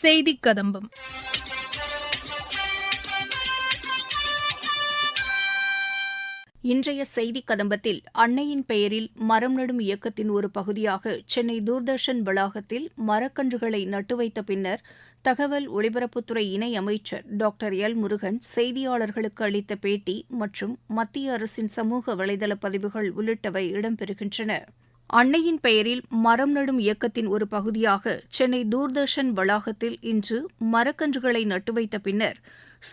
செய்தி கதம்பம். இன்றைய செய்தி கதம்பத்தில் அன்னையின் பெயரில் மரம் நடும் இயக்கத்தின் ஒரு பகுதியாக சென்னை தூர்தர்ஷன் வளாகத்தில் மரக்கன்றுகளை நட்டு வைத்த பின்னர் தகவல் ஒலிபரப்புத்துறை இணை அமைச்சர் டாக்டர் எல் முருகன் செய்தியாளர்களுக்கு அளித்த பேட்டி மற்றும் மத்திய அரசின் சமூக வலைதள பதிவுகள் உள்ளிட்டவை இடம்பெறுகின்றன. அன்னையின் பெயரில் மரம் நடும் இயக்கத்தின் ஒரு பகுதியாக சென்னை தூர்தர்ஷன் வளாகத்தில் இன்று மரக்கன்றுகளை நட்டு வைத்த பின்னர்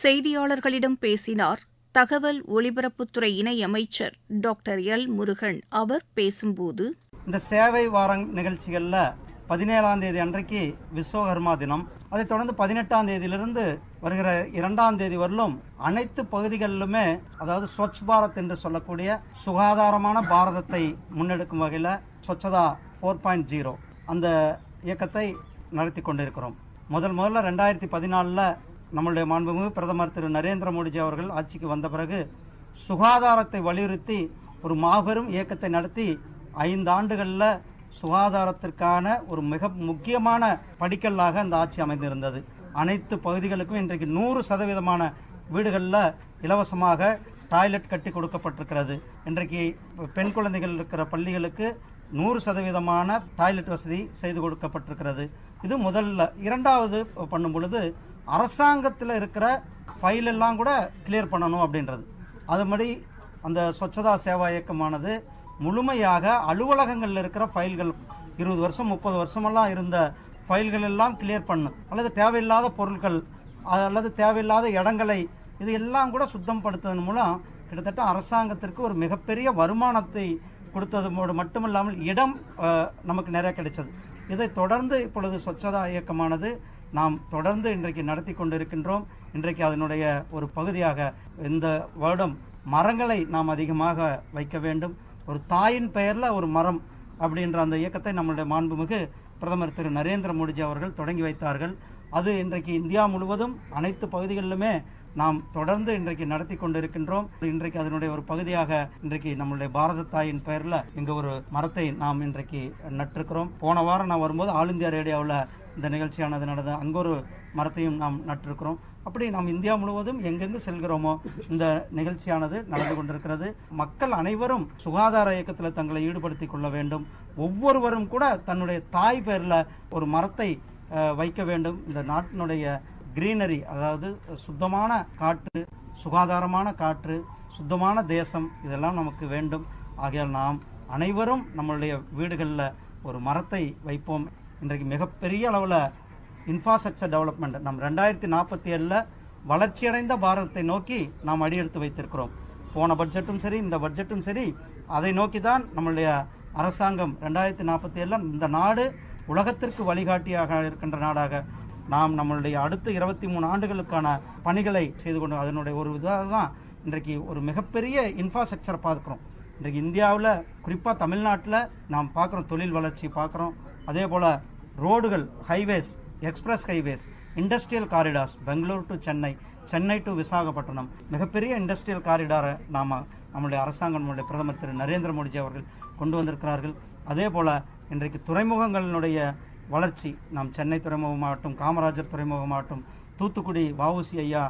செய்தியாளர்களிடம் பேசினார் தகவல் ஒலிபரப்புத்துறை இணை அமைச்சர் டாக்டர் எல் முருகன். அவர் பேசும்போது இந்த சேவை வார நிகழ்ச்சிகளில் பதினேழாம் தேதி அன்றைக்கு விஸ்வகர்மா தினம் அதைத் தொடர்ந்து பதினெட்டாம் தேதியிலிருந்து வருகிற இரண்டாம் தேதி வரலும் அனைத்து பகுதிகளிலுமே அதாவது ஸ்வச் பாரத் என்று சொல்லக்கூடிய சுகாதாரமான பாரதத்தை முன்னெடுக்கும் வகையில் ஸ்வச்சதா ஃபோர் பாயிண்ட் ஜீரோ அந்த இயக்கத்தை நடத்தி கொண்டிருக்கிறோம். முதல் முதல்ல ரெண்டாயிரத்தி பதினாலில் நம்மளுடைய மாண்புமிகு பிரதமர் திரு நரேந்திர மோடிஜி அவர்கள் ஆட்சிக்கு வந்த பிறகு சுகாதாரத்தை வலியுறுத்தி ஒரு மாபெரும் இயக்கத்தை நடத்தி ஐந்து ஆண்டுகளில் சுகாதாரத்திற்கான ஒரு மிக முக்கியமான படிக்கல்லாக அந்த ஆட்சி அமைந்திருந்தது. அனைத்து பகுதிகளுக்கும் இன்றைக்கு நூறு சதவீதமான வீடுகளில் இலவசமாக டாய்லெட் கட்டி கொடுக்கப்பட்டிருக்கிறது. இன்றைக்கு பெண் குழந்தைகள் இருக்கிற பள்ளிகளுக்கு நூறு சதவீதமான டாய்லெட் வசதி செய்து கொடுக்கப்பட்டிருக்கிறது. இது முதல்ல இரண்டாவது பண்ணும் பொழுது அரசாங்கத்தில் இருக்கிற ஃபைல் எல்லாம் கூட கிளியர் பண்ணணும் அப்படின்றது. அது மாதிரி அந்த ஸ்வச்சதா சேவா இயக்கமானது முழுமையாக அலுவலகங்களில் இருக்கிற ஃபைல்கள் இருபது வருஷம் முப்பது வருஷமெல்லாம் இருந்த ஃபைல்கள் எல்லாம் கிளியர் பண்ணும் அல்லது தேவையில்லாத பொருட்கள் அல்லது தேவையில்லாத இடங்களை இது எல்லாம் கூட சுத்தம் படுத்துவதன் மூலம் கிட்டத்தட்ட அரசாங்கத்திற்கு ஒரு மிகப்பெரிய வருமானத்தை கொடுத்ததோடு மட்டுமில்லாமல் இடம் நமக்கு நிறைய கிடைச்சது. இதை தொடர்ந்து இப்பொழுது சொச்சதா இயக்கமானது நாம் தொடர்ந்து இன்றைக்கு நடத்தி கொண்டிருக்கின்றோம். இன்றைக்கு அதனுடைய ஒரு பகுதியாக இந்த வருடம் மரங்களை நாம் அதிகமாக வைக்க வேண்டும். ஒரு தாயின் பெயரில் ஒரு மரம் அப்படின்ற அந்த இயக்கத்தை நம்மளுடைய மாண்புமிகு பிரதமர் திரு நரேந்திர மோடிஜி அவர்கள் தொடங்கி வைத்தார்கள். அது இன்றைக்கு இந்தியா முழுவதும் அனைத்து பகுதிகளிலுமே நாம் தொடர்ந்து இன்றைக்கு நடத்தி கொண்டிருக்கின்றோம். இன்றைக்கு அதனுடைய ஒரு பகுதியாக இன்றைக்கு நம்மளுடைய பாரத தாயின் பெயரில் இங்கே ஒரு மரத்தை நாம் இன்றைக்கு நட்டிருக்கிறோம். போன வாரம் நான் வரும்போது ஆல் இந்தியா ரேடியோவில் இந்த நிகழ்ச்சியானது நடந்தது. அங்கே ஒரு மரத்தையும் நாம் நட்டிருக்கிறோம். அப்படி நாம் இந்தியா முழுவதும் எங்கெங்கு செல்கிறோமோ இந்த நிகழ்ச்சியானது நடந்து கொண்டிருக்கிறது. மக்கள் அனைவரும் சுகாதார இயக்கத்தில் தங்களை ஈடுபடுத்திக் கொள்ள வேண்டும். ஒவ்வொருவரும் கூட தன்னுடைய தாய் பேரில் ஒரு மரத்தை வைக்க வேண்டும். இந்த நாட்டினுடைய கிரீனரி அதாவது சுத்தமான காற்று சுகாதாரமான காற்று சுத்தமான தேசம் இதெல்லாம் நமக்கு வேண்டும். ஆகையால் நாம் அனைவரும் நம்மளுடைய வீடுகளில் ஒரு மரத்தை வைப்போம். இன்றைக்கு மிகப்பெரிய அளவில் இன்ஃப்ராஸ்ட்ரக்சர் டெவலப்மெண்ட் நம் ரெண்டாயிரத்தி நாற்பத்தி ஏழில் வளர்ச்சியடைந்த பாரதத்தை நோக்கி நாம் அடியெடுத்து வைத்திருக்கிறோம். போன பட்ஜெட்டும் சரி இந்த பட்ஜெட்டும் சரி அதை நோக்கி தான் நம்மளுடைய அரசாங்கம் ரெண்டாயிரத்தி நாற்பத்தி ஏழில் இந்த நாடு உலகத்திற்கு வழிகாட்டியாக இருக்கின்ற நாடாக. நாம் நம்மளுடைய அடுத்த இருபத்தி மூணு ஆண்டுகளுக்கான பணிகளை செய்து கொண்டு அதனுடைய ஒரு இதாக தான் இன்றைக்கு ஒரு மிகப்பெரிய இன்ஃப்ராஸ்ட்ரக்சரை பார்க்குறோம். இன்றைக்கு இந்தியாவில் குறிப்பாக தமிழ்நாட்டில் நாம் பார்க்குறோம் தொழில் வளர்ச்சி பார்க்குறோம். அதே போல் ரோடுகள் highways express highways industrial corridors Bangalore to Chennai Chennai to Visakhapatnam. மிகப்பெரிய இண்டஸ்ட்ரியல் காரிடாரை நாம் நம்முடைய அரசாங்கம் நம்முடைய பிரதமர் திரு நரேந்திர மோடிஜி அவர்கள் கொண்டு வந்திருக்கிறார்கள். அதே போல் இன்றைக்கு துறைமுகங்களினுடைய வளர்ச்சி நாம் சென்னை துறைமுகமாகட்டும் காமராஜர் துறைமுகமாகட்டும் தூத்துக்குடி வஉசி ஐயா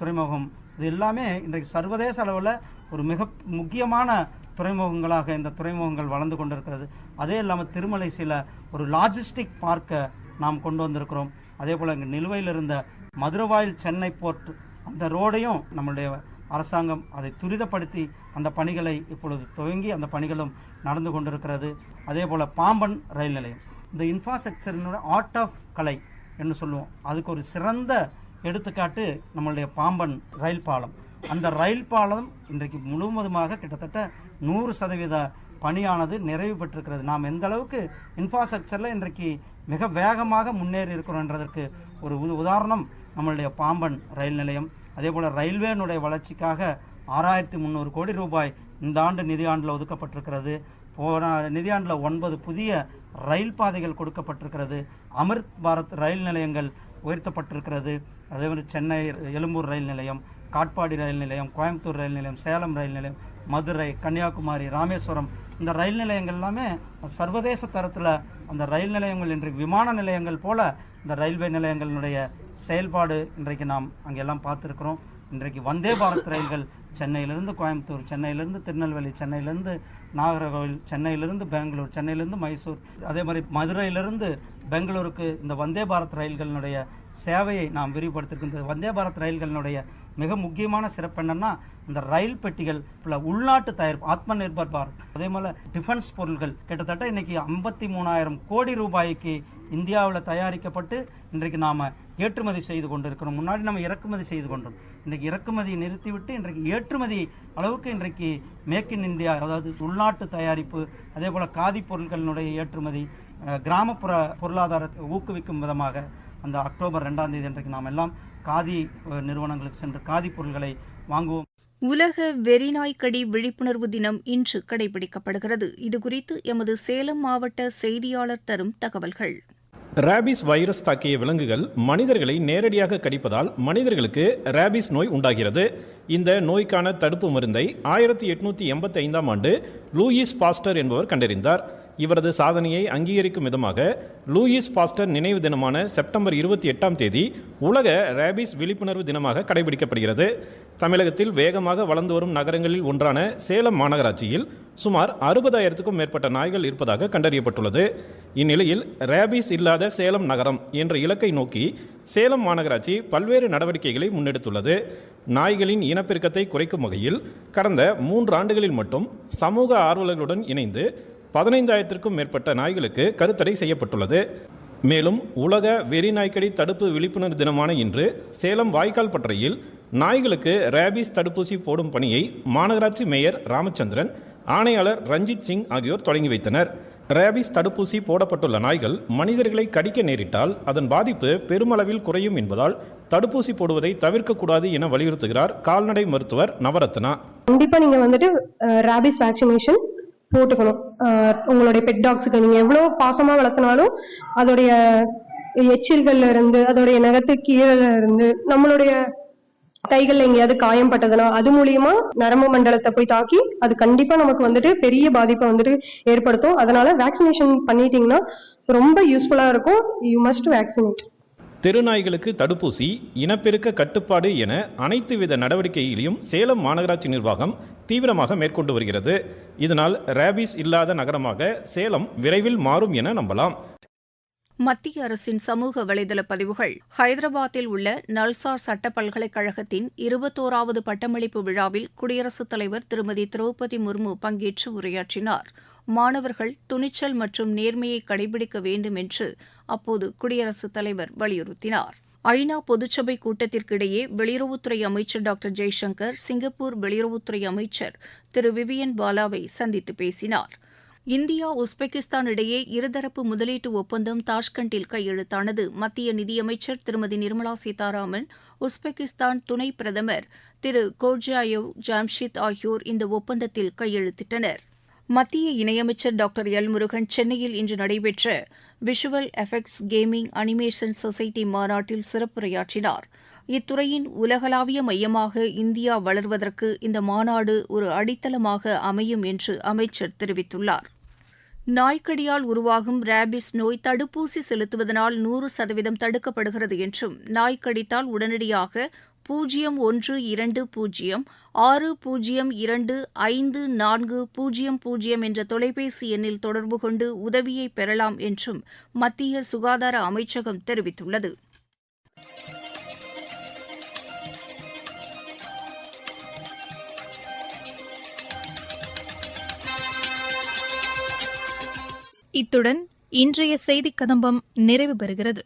துறைமுகம் இது எல்லாமே இன்றைக்கு சர்வதேச அளவில் ஒரு மிக முக்கியமான துறைமுகங்களாக இந்த துறைமுகங்கள் வளர்ந்து கொண்டிருக்கிறது. அதே இல்லாமல் திருமலை சில ஒரு லாஜிஸ்டிக் பார்க்கை நாம் கொண்டு வந்திருக்கிறோம். அதே போல் இங்கே நிலுவையில் இருந்த மதுரவாயில் சென்னை போர்ட் அந்த ரோடையும் நம்மளுடைய அரசாங்கம் அதை துரிதப்படுத்தி அந்த பணிகளை இப்பொழுது துவங்கி அந்த பணிகளும் நடந்து கொண்டிருக்கிறது. அதே போல் பாம்பன் ரயில் நிலையம். இந்த இன்ஃப்ராஸ்ட்ரக்சரினுடைய ஆர்ட் ஆஃப் கலை என்று சொல்லுவோம். அதுக்கு ஒரு சிறந்த எடுத்துக்காட்டு நம்மளுடைய பாம்பன் ரயில் பாலம். அந்த ரயில் பாலம் இன்றைக்கு முழுவதுமாக கிட்டத்தட்ட நூறு சதவீத பணியானது நிறைவு பெற்றிருக்கிறது. நாம் எந்த அளவுக்கு இன்ஃப்ராஸ்ட்ரக்சரில் இன்றைக்கு மிக வேகமாக முன்னேறி இருக்கிறோன்றதற்கு ஒரு உதாரணம் நம்மளுடைய பாம்பன் ரயில் நிலையம். அதே போல் ரயில்வேனுடைய வளர்ச்சிக்காக ஆறாயிரத்தி முந்நூறு கோடி ரூபாய் இந்த ஆண்டு நிதியாண்டில் ஒதுக்கப்பட்டிருக்கிறது. போன நிதியாண்டில் ஒன்பது புதிய ரயில் பாதைகள் கொடுக்கப்பட்டிருக்கிறது. அமிர்த் பாரத் ரயில் நிலையங்கள் உயர்த்தப்பட்டிருக்கிறது. அதே மாதிரி சென்னை எழும்பூர் ரயில் நிலையம் காட்பாடி ரயில் நிலையம் கோயம்புத்தூர் ரயில் நிலையம் சேலம் ரயில் நிலையம் மதுரை கன்னியாகுமரி ராமேஸ்வரம். இந்த ரயில் நிலையங்கள் எல்லாமே சர்வதேச தரத்தில் அந்த ரயில் நிலையங்கள் இன்றைக்கு விமான நிலையங்கள் போல இந்த ரயில்வே நிலையங்களினுடைய செயல்பாடு இன்றைக்கு நாம் அங்கெல்லாம் பார்த்துருக்குறோம். இன்றைக்கு வந்தே பாரத் ரயில்கள் சென்னையிலேருந்து கோயம்புத்தூர் சென்னையிலேருந்து திருநெல்வேலி சென்னையிலேருந்து நாகர்கோவில் சென்னையிலேருந்து பெங்களூர் சென்னையிலேருந்து மைசூர் அதே மாதிரி மதுரையிலிருந்து பெங்களூருக்கு இந்த வந்தே பாரத் ரயில்களினுடைய சேவையை நாம் விரிவுபடுத்திருக்கு இந்த வந்தே பாரத் ரயில்களினுடைய மிக முக்கியமான சிறப்பு என்னன்னா இந்த ரயில் பெட்டிகள் பல உள்நாட்டு தயாரிப்பு ஆத்ம நிர்பர் பாரத் அதே போல டிஃபென்ஸ் பொருட்கள் கிட்டத்தட்ட இன்னைக்கு ஐம்பத்தி மூணாயிரம் கோடி ரூபாய்க்கு இந்தியாவில் தயாரிக்கப்பட்டு இன்றைக்கு நாம் ஏற்றுமதி செய்து கொண்டிருக்கிறோம். முன்னாடி நம்ம இறக்குமதி செய்து கொண்டோம். இன்றைக்கு இறக்குமதியை நிறுத்திவிட்டு இன்றைக்கு ஏற்றுமதி அளவுக்கு இன்றைக்கு மேக் இன் இந்தியா அதாவது உள்நாட்டு தயாரிப்பு அதே போல் காதி பொருட்களினுடைய ஏற்றுமதி கிராமப்புற பொருளாதாரத்தை ஊக்குவிக்கும் விதமாக அந்த அக்டோபர் ரெண்டாம் தேதி இன்றைக்கு நாம் எல்லாம் காதி நிறுவனங்களுக்கு சென்று காதி பொருட்களை வாங்குவோம். உலக வெறிநாய்க்கடி விழிப்புணர்வு தினம் இன்று கடைபிடிக்கப்படுகிறது. இதுகுறித்து எமது சேலம் மாவட்ட செய்தியாளர் தரும் தகவல்கள். ரேபிஸ் வைரஸ் தாக்கிய விலங்குகள் மனிதர்களை நேரடியாக கடிப்பதால் மனிதர்களுக்கு ரேபிஸ் நோய் உண்டாகிறது. இந்த நோய்க்கான தடுப்பு மருந்தை ஆயிரத்தி எட்நூத்தி எண்பத்தி ஐந்தாம் ஆண்டு லூயிஸ் பாஸ்டர் என்பவர் கண்டறிந்தார். இவரது சாதனையை அங்கீகரிக்கும் விதமாக லூயிஸ் பாஸ்டர் நினைவு தினமான செப்டம்பர் இருபத்தி எட்டாம் தேதி உலக ரேபிஸ் விழிப்புணர்வு தினமாக கடைபிடிக்கப்படுகிறது. தமிழகத்தில் வேகமாக வளர்ந்து வரும் நகரங்களில் ஒன்றான சேலம் மாநகராட்சியில் சுமார் அறுபதாயிரத்துக்கும் மேற்பட்ட நாய்கள் இருப்பதாக கண்டறியப்பட்டுள்ளது. இந்நிலையில் ரேபிஸ் இல்லாத சேலம் நகரம் என்ற இலக்கை நோக்கி சேலம் மாநகராட்சி பல்வேறு நடவடிக்கைகளை முன்னெடுத்துள்ளது. நாய்களின் இனப்பெருக்கத்தை குறைக்கும் வகையில் கடந்த மூன்று ஆண்டுகளில் மட்டும் சமூக ஆர்வலர்களுடன் இணைந்து பதினைந்தாயிரத்திற்கும் மேற்பட்ட நாய்களுக்கு கருத்தடை செய்யப்பட்டுள்ளது. மேலும் உலக வெறி நாய்க்கடி தடுப்பு விழிப்புணர்வு தினமான இன்று சேலம் வாய்க்கால் பற்றையில் நாய்களுக்கு ரேபிஸ் தடுப்பூசி போடும் பணியை மாநகராட்சி மேயர் ராமச்சந்திரன் ஆணையாளர் ரஞ்சித் சிங் ஆகியோர் தொடங்கி வைத்தனர். ரேபிஸ் தடுப்பூசி போடப்பட்டுள்ள நாய்கள் மனிதர்களை கடிக்க நேரிட்டால் அதன் பாதிப்பு பெருமளவில் குறையும் என்பதால் தடுப்பூசி போடுவதை தவிர்க்கக்கூடாது என வலியுறுத்துகிறார் கால்நடை மருத்துவர் நவரத்னா. கண்டிப்பாக நீங்கள் வந்துட்டு ரேபிஸ் வேக்சினேஷன் போட்டுக்கணும். உங்களுடைய பெட் டாக்ஸுக்கு நீங்க எவ்வளவு பாசமா வளர்த்தினாலும் அதோடைய எச்சில்கள்ல இருந்து அதோடைய நகத்து கீழல இருந்து நம்மளுடைய கைகள்ல எங்கேயாவது காயம் பட்டதுன்னா அது மூலியமா நரம்பு மண்டலத்தை போய் தாக்கி அது கண்டிப்பா நமக்கு வந்துட்டு பெரிய பாதிப்பை வந்துட்டு ஏற்படுத்தும். அதனால வேக்சினேஷன் பண்ணிட்டீங்கன்னா ரொம்ப யூஸ்ஃபுல்லா இருக்கும். யூ மஸ்ட் வேக்சினேட் தெருநாய்களுக்கு தடுப்பூசி இனப்பெருக்க கட்டுப்பாடு என அனைத்து வித நடவடிக்கைகளையும் சேலம் மாநகராட்சி நிர்வாகம் தீவிரமாக மேற்கொண்டு வருகிறது. இதனால் ரேபிஸ் இல்லாத நகரமாக சேலம் விரைவில் மாறும் என நம்பலாம். மத்திய அரசின் சமூக வலைதள பதிவுகள் ஹைதராபாத்தில் உள்ள நல்சார் சட்ட பல்கலைக்கழகத்தின் இருபத்தோராவது பட்டமளிப்பு விழாவில் குடியரசுத் தலைவர் திருமதி திரௌபதி முர்மு பங்கேற்று உரையாற்றினார். மாணவர்கள் துணிச்சல் மற்றும் நேர்மையை கடைபிடிக்க வேண்டும் என்று அப்போது குடியரசுத் தலைவர் வலியுறுத்தினார். ஐநா பொதுச்சபை கூட்டத்திற்கிடையே வெளியுறவுத்துறை அமைச்சர் டாக்டர் ஜெய்சங்கர் சிங்கப்பூர் வெளியுறவுத்துறை அமைச்சர் திரு விவியன் பாலாவை சந்தித்து பேசினார். இந்தியா உஸ்பெகிஸ்தான் இடையே இருதரப்பு முதலீட்டு ஒப்பந்தம் தாஷ்கண்டில் கையெழுத்தானது. மத்திய நிதியமைச்சர் திருமதி நிர்மலா சீதாராமன் உஸ்பெகிஸ்தான் துணை பிரதமர் திரு கோர்ஜாயவ் ஜாம்ஷித் ஆகியோர் இந்த ஒப்பந்தத்தில் கையெழுத்திட்டனர். மத்திய இணையமைச்சர் டாக்டர் எல் முருகன் சென்னையில் இன்று நடைபெற்ற visual effects gaming animation society மாநாட்டில் சிறப்புரையாற்றினார். இத்துறையின் உலகளாவிய மையமாக இந்தியா வளர்வதற்கு இந்த மாநாடு ஒரு அடித்தளமாக அமையும் என்று அமைச்சர் தெரிவித்துள்ளார். நாய்க்கடியால் உருவாகும் ரேபிஸ் நோய் தடுப்பூசி செலுத்துவதனால் நூறு சதவீதம் தடுக்கப்படுகிறது என்றும் நாய் கடித்தால் உடனடியாக பூஜ்ஜியம் ஒன்று இரண்டு பூஜ்ஜியம் ஆறு பூஜ்ஜியம் இரண்டு ஐந்து நான்கு பூஜ்ஜியம் பூஜ்ஜியம் என்ற தொலைபேசி எண்ணில் தொடர்பு கொண்டு உதவியை பெறலாம் என்றும் மத்திய சுகாதார அமைச்சகம் தெரிவித்துள்ளது. இத்துடன் இன்றைய செய்திக் கதம்பம் நிறைவு பெறுகிறது.